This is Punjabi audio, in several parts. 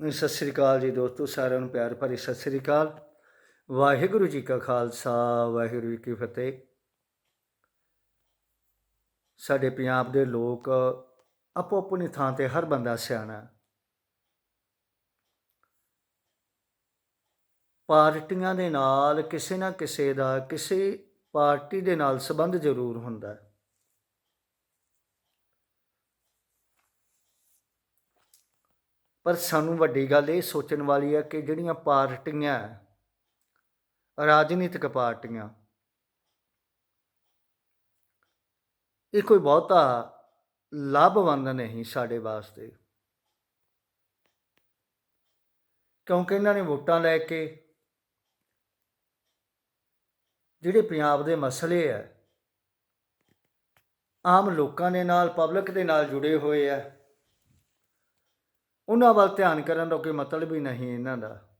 ਸਤਿ ਸ੍ਰੀ ਅਕਾਲ ਜੀ ਦੋਸਤੋ, ਸਾਰਿਆਂ ਨੂੰ ਪਿਆਰ ਭਰੀ ਸਤਿ ਸ੍ਰੀ ਅਕਾਲ। ਵਾਹਿਗੁਰੂ ਜੀ ਕਾ ਖਾਲਸਾ, ਵਾਹਿਗੁਰੂ ਜੀ ਕੀ ਫਤਿਹ। ਸਾਡੇ ਪੰਜਾਬ ਦੇ ਲੋਕ ਆਪੋ ਆਪਣੀ ਥਾਂ ਤੇ ਹਰ ਬੰਦਾ ਸਿਆਣਾ ਪਾਰਟੀਆਂ ਦੇ ਨਾਲ ਕਿਸੇ ਨਾ ਕਿਸੇ ਦਾ, ਕਿਸੇ ਪਾਰਟੀ ਦੇ ਨਾਲ ਸੰਬੰਧ ਜ਼ਰੂਰ ਹੁੰਦਾ ਹੈ। ਪਰ ਸਾਨੂੰ ਵੱਡੀ ਗੱਲ ਇਹ ਸੋਚਣ ਵਾਲੀ ਹੈ ਕਿ ਜਿਹੜੀਆਂ ਪਾਰਟੀਆਂ ਰਾਜਨੀਤਿਕ ਪਾਰਟੀਆਂ, ਇਹ ਕੋਈ ਬਹੁਤਾ ਲਾਭਵੰਦ ਨਹੀਂ ਸਾਡੇ ਵਾਸਤੇ। ਕਿਉਂਕਿ ਇਹਨਾਂ ਨੇ ਵੋਟਾਂ ਲੈ ਕੇ ਜਿਹੜੇ ਪੰਜਾਬ ਦੇ ਮਸਲੇ ਆ, ਆਮ ਲੋਕਾਂ ਦੇ ਨਾਲ, ਪਬਲਿਕ ਦੇ ਨਾਲ ਜੁੜੇ ਹੋਏ ਆ। ਉਹਨਾਂ ਵੱਲ ਧਿਆਨ ਕਰਨ ਦਾ ਕੋਈ ਮਤਲਬ ਹੀ ਨਹੀਂ ਇਹਨਾਂ ਦਾ।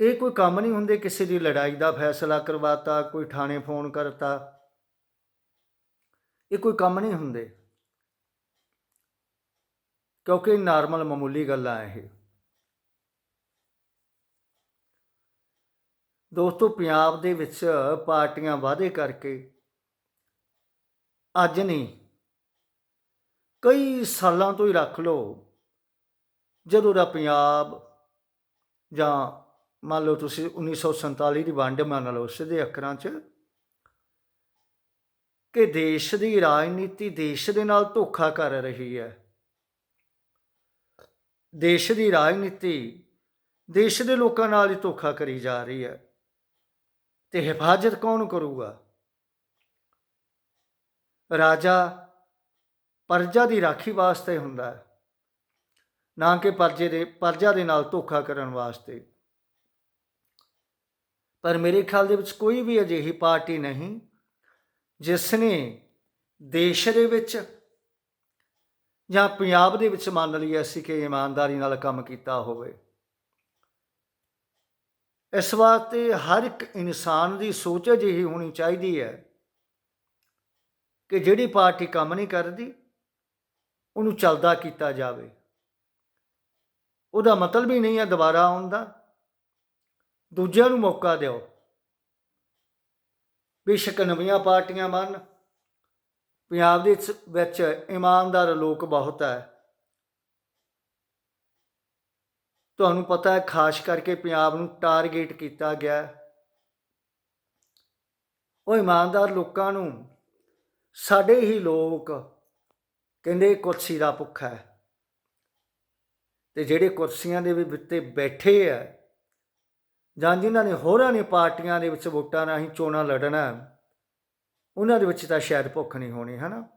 ਇਹ ਕੋਈ ਕੰਮ ਨਹੀਂ ਹੁੰਦੇ, ਕਿਸੇ ਦੀ ਲੜਾਈ ਦਾ ਫੈਸਲਾ ਕਰਵਾਤਾ, ਕੋਈ ਥਾਣੇ ਫੋਨ ਕਰਤਾ। ਇਹ ਕੋਈ ਕੰਮ ਨਹੀਂ ਹੁੰਦੇ। ਕਿਉਂਕਿ ਨਾਰਮਲ ਮਾਮੂਲੀ ਗੱਲਾਂ ਇਹ। ਦੋਸਤੋ, ਪੰਜਾਬ ਦੇ ਵਿੱਚ ਪਾਰਟੀਆਂ ਵਾਅਦੇ ਕਰਕੇ ਅੱਜ ਨਹੀਂ ਕਈ ਸਾਲਾਂ ਤੋਂ ਹੀ ਰੱਖ ਲਓ। ਜਦੋਂ ਦਾ ਪੰਜਾਬ ਜਾਂ ਮੰਨ ਲਓ ਤੁਸੀਂ 1947 ਦੀ ਵੰਡ ਮੰਨ ਲਓ ਸਿੱਧੇ ਅੱਖਰਾਂ 'ਚ ਕਿ ਦੇਸ਼ ਦੀ ਰਾਜਨੀਤੀ ਦੇਸ਼ ਦੇ ਨਾਲ ਧੋਖਾ ਕਰ ਰਹੀ ਹੈ। ਦੇਸ਼ ਦੀ ਰਾਜਨੀਤੀ ਦੇਸ਼ ਦੇ ਲੋਕਾਂ ਨਾਲ ਹੀ ਧੋਖਾ ਕਰੀ ਜਾ ਰਹੀ ਹੈ। ਤੇ ਹਿਫਾਜ਼ਤ ਕੌਣ ਕਰੂਗਾ? ਰਾਜਾ ਪਰਜਾ ਦੀ ਰਾਖੀ ਵਾਸਤੇ ਹੁੰਦਾ ਹੈ। ਨਾ ਕਿ ਪਰਜੇ ਦੇ, ਪਰਜਾ ਦੇ ਨਾਲ ਧੋਖਾ ਕਰਨ ਵਾਸਤੇ। ਪਰ ਮੇਰੇ ਖਿਆਲ ਦੇ ਵਿੱਚ ਕੋਈ ਵੀ ਅਜਿਹੀ ਪਾਰਟੀ ਨਹੀਂ, ਜਿਸ ਨੇ ਦੇਸ਼ ਦੇ ਵਿੱਚ ਜਾਂ ਪੰਜਾਬ ਦੇ ਵਿੱਚ ਮੰਨ ਲਈਏ ਅਸੀਂ ਕਿ ਇਮਾਨਦਾਰੀ ਨਾਲ ਕੰਮ ਕੀਤਾ ਹੋਵੇ। ਇਸ ਵਾਸਤੇ ਹਰ ਇੱਕ ਇਨਸਾਨ ਦੀ ਸੋਚ ਅਜਿਹੀ ਹੋਣੀ ਚਾਹੀਦੀ ਹੈ ਕਿ ਜਿਹੜੀ ਪਾਰਟੀ ਕੰਮ ਨਹੀਂ ਕਰਦੀ ਉਹਨੂੰ ਚੱਲਦਾ ਕੀਤਾ ਜਾਵੇ। ਉਹਦਾ ਮਤਲਬ ਹੀ ਨਹੀਂ ਹੈ ਦੁਬਾਰਾ ਆਉਣ ਦਾ। ਦੂਜਿਆਂ ਨੂੰ ਮੌਕਾ ਦਿਓ। ਬੇਸ਼ੱਕ ਨਵੀਆਂ ਪਾਰਟੀਆਂ ਬਣ ਪੰਜਾਬ ਦੇ ਵਿੱਚ- ਵਿੱਚ ਇਮਾਨਦਾਰ ਲੋਕ ਬਹੁਤ ਹੈ। ਤੁਹਾਨੂੰ ਪਤਾ ਹੈ, ਖਾਸ ਕਰਕੇ ਪੰਜਾਬ ਨੂੰ ਟਾਰਗੇਟ ਕੀਤਾ ਗਿਆ ਉਹ ਇਮਾਨਦਾਰ ਲੋਕਾਂ ਨੂੰ, ਸਾਡੇ ਹੀ ਲੋਕ ਕਹਿੰਦੇ ਕੁਰਸੀ ਦਾ ਭੁੱਖਾ ਹੈ। ਤੇ ਜਿਹੜੇ ਕੁਰਸੀਆਂ ਦੇ ਵੀ ਉੱਤੇ ਬੈਠੇ ਆ, ਜਾਂ ਜਿਨ੍ਹਾਂ ਨੇ ਹੋਰਾਂ ਨੇ ਪਾਰਟੀਆਂ ਦੇ ਵਿੱਚ ਵੋਟਾਂ ਰਾਹੀਂ ਚੋਣਾਂ ਲੜਨਾ, ਉਹਨਾਂ ਦੇ ਵਿੱਚ ਤਾਂ ਸ਼ਾਇਦ ਭੁੱਖ ਨਹੀਂ ਹੋਣੀ, ਹਨਾ?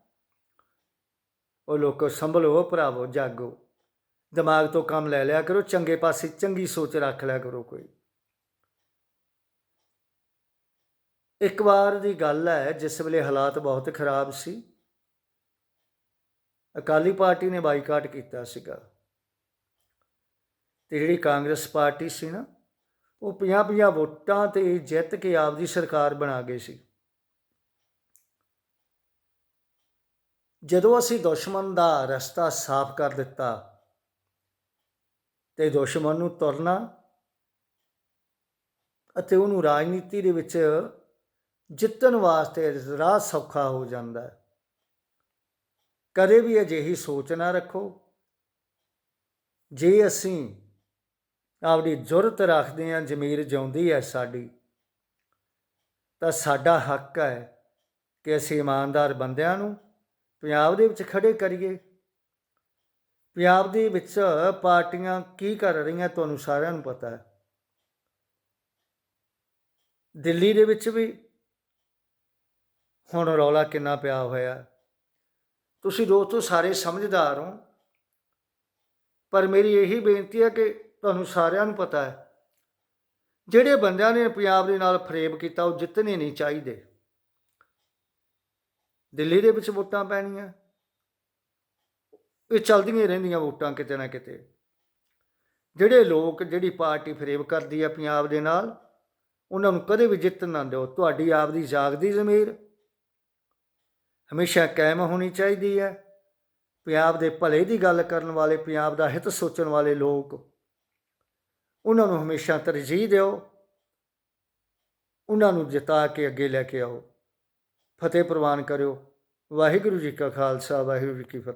ਉਹ ਲੋਕੋ ਸੰਭਲੋ ਭਰਾਵੋ, ਜਾਗੋ। ਦਿਮਾਗ ਤੋਂ ਕੰਮ ਲੈ ਲਿਆ ਕਰੋ, ਚੰਗੇ ਪਾਸੇ ਚੰਗੀ ਸੋਚ ਰੱਖ ਲਿਆ ਕਰੋ ਕੋਈ। ਇੱਕ ਵਾਰ ਦੀ ਗੱਲ ਹੈ, ਜਿਸ ਵੇਲੇ ਹਾਲਾਤ ਬਹੁਤ ਖਰਾਬ ਸੀ ਅਕਾਲੀ ਪਾਰਟੀ ਨੇ ਬਾਈਕਾਟ ਕੀਤਾ ਸੀਗਾ। ਤੇ ਜਿਹੜੀ ਕਾਂਗਰਸ ਪਾਰਟੀ ਸੀ ਨਾ, ਉਹ 50-50 ਵੋਟਾਂ ਤੇ ਜਿੱਤ ਕੇ ਆਪਦੀ ਸਰਕਾਰ ਬਣਾ ਗਏ ਸੀ। ਜਦੋਂ ਅਸੀਂ ਦੁਸ਼ਮਣ ਦਾ ਰਸਤਾ ਸਾਫ਼ ਕਰ ਦਿੱਤਾ ਤੇ ਦੁਸ਼ਮਣ ਨੂੰ ਤੁਰਨਾ ਅਤੇ ਉਹਨੂੰ ਰਾਜਨੀਤੀ ਦੇ ਵਿੱਚ ਜਿੱਤਣ ਵਾਸਤੇ ਰਾਹ ਸੌਖਾ ਹੋ ਜਾਂਦਾ ਹੈ ਕਦੇ ਵੀ ਅਜਿਹੀ ਸੋਚ ਨਾ ਰੱਖੋ। ਜੇ ਅਸੀਂ ਆਪਣੀ ਜ਼ੁਰਤ ਰੱਖਦੇ ਹਾਂ, ਜ਼ਮੀਰ ਜਿਉਂਦੀ ਹੈ ਸਾਡੀ, ਤਾਂ ਸਾਡਾ ਹੱਕ ਹੈ ਕਿ ਅਸੀਂ ਇਮਾਨਦਾਰ ਬੰਦਿਆਂ ਨੂੰ ਪੰਜਾਬ ਦੇ ਵਿੱਚ ਖੜੇ ਕਰੀਏ। ਪੰਜਾਬ ਦੇ ਵਿੱਚ ਪਾਰਟੀਆਂ ਕੀ ਕਰ ਰਹੀਆਂ ਤੁਹਾਨੂੰ ਸਾਰਿਆਂ ਨੂੰ ਪਤਾ ਹੈ। ਦਿੱਲੀ ਦੇ ਵਿੱਚ ਵੀ ਹੁਣ ਰੌਲਾ ਕਿੰਨਾ ਪਿਆ ਹੋਇਆ। ਤੁਸੀਂ ਦੋਸਤੋ ਸਾਰੇ ਸਮਝਦਾਰ ਹੋ। ਪਰ ਮੇਰੀ ਇਹੀ ਬੇਨਤੀ ਹੈ ਕਿ ਤੁਹਾਨੂੰ ਸਾਰਿਆਂ ਨੂੰ ਪਤਾ ਹੈ, ਜਿਹੜੇ ਬੰਦਿਆਂ ਨੇ ਪੰਜਾਬ ਦੇ ਨਾਲ ਫਰੇਬ ਕੀਤਾ, ਉਹ ਜਿੱਤਣੇ ਨਹੀਂ ਚਾਹੀਦੇ। ਦਿੱਲੀ ਦੇ ਵਿੱਚ ਵੋਟਾਂ ਪੈਣੀਆਂ। ਇਹ ਚੱਲਦੀਆਂ ਰਹਿੰਦੀਆਂ ਵੋਟਾਂ ਕਿਤੇ ਨਾ ਕਿਤੇ। ਜਿਹੜੇ ਲੋਕ, ਜਿਹੜੀ ਪਾਰਟੀ ਫਰੇਬ ਕਰਦੀ ਹੈ ਪੰਜਾਬ ਦੇ ਨਾਲ, ਉਹਨਾਂ ਨੂੰ ਕਦੇ ਵੀ ਜਿੱਤਣ ਨਾ ਦਿਓ। ਤੁਹਾਡੀ ਆਪਦੀ ਜਾਗਦੀ ਜ਼ਮੀਰ ਹਮੇਸ਼ਾ ਕਾਇਮ ਹੋਣੀ ਚਾਹੀਦੀ ਹੈ। ਪੰਜਾਬ ਦੇ ਭਲੇ ਦੀ ਗੱਲ ਕਰਨ ਵਾਲੇ, ਪੰਜਾਬ ਦਾ ਹਿੱਤ ਸੋਚਣ ਵਾਲੇ ਲੋਕ, ਉਹਨਾਂ ਨੂੰ ਹਮੇਸ਼ਾ ਤਰਜੀਹ ਦਿਓ। ਉਹਨਾਂ ਨੂੰ ਜਿਤਾ ਕੇ ਅੱਗੇ ਲੈ ਕੇ ਆਓ। ਫਤਿਹ ਪ੍ਰਵਾਨ ਕਰਿਓ। ਵਾਹਿਗੁਰੂ ਜੀ ਕਾ ਖਾਲਸਾ, ਵਾਹਿਗੁਰੂ ਜੀ ਕੀ ਫਤਿਹ।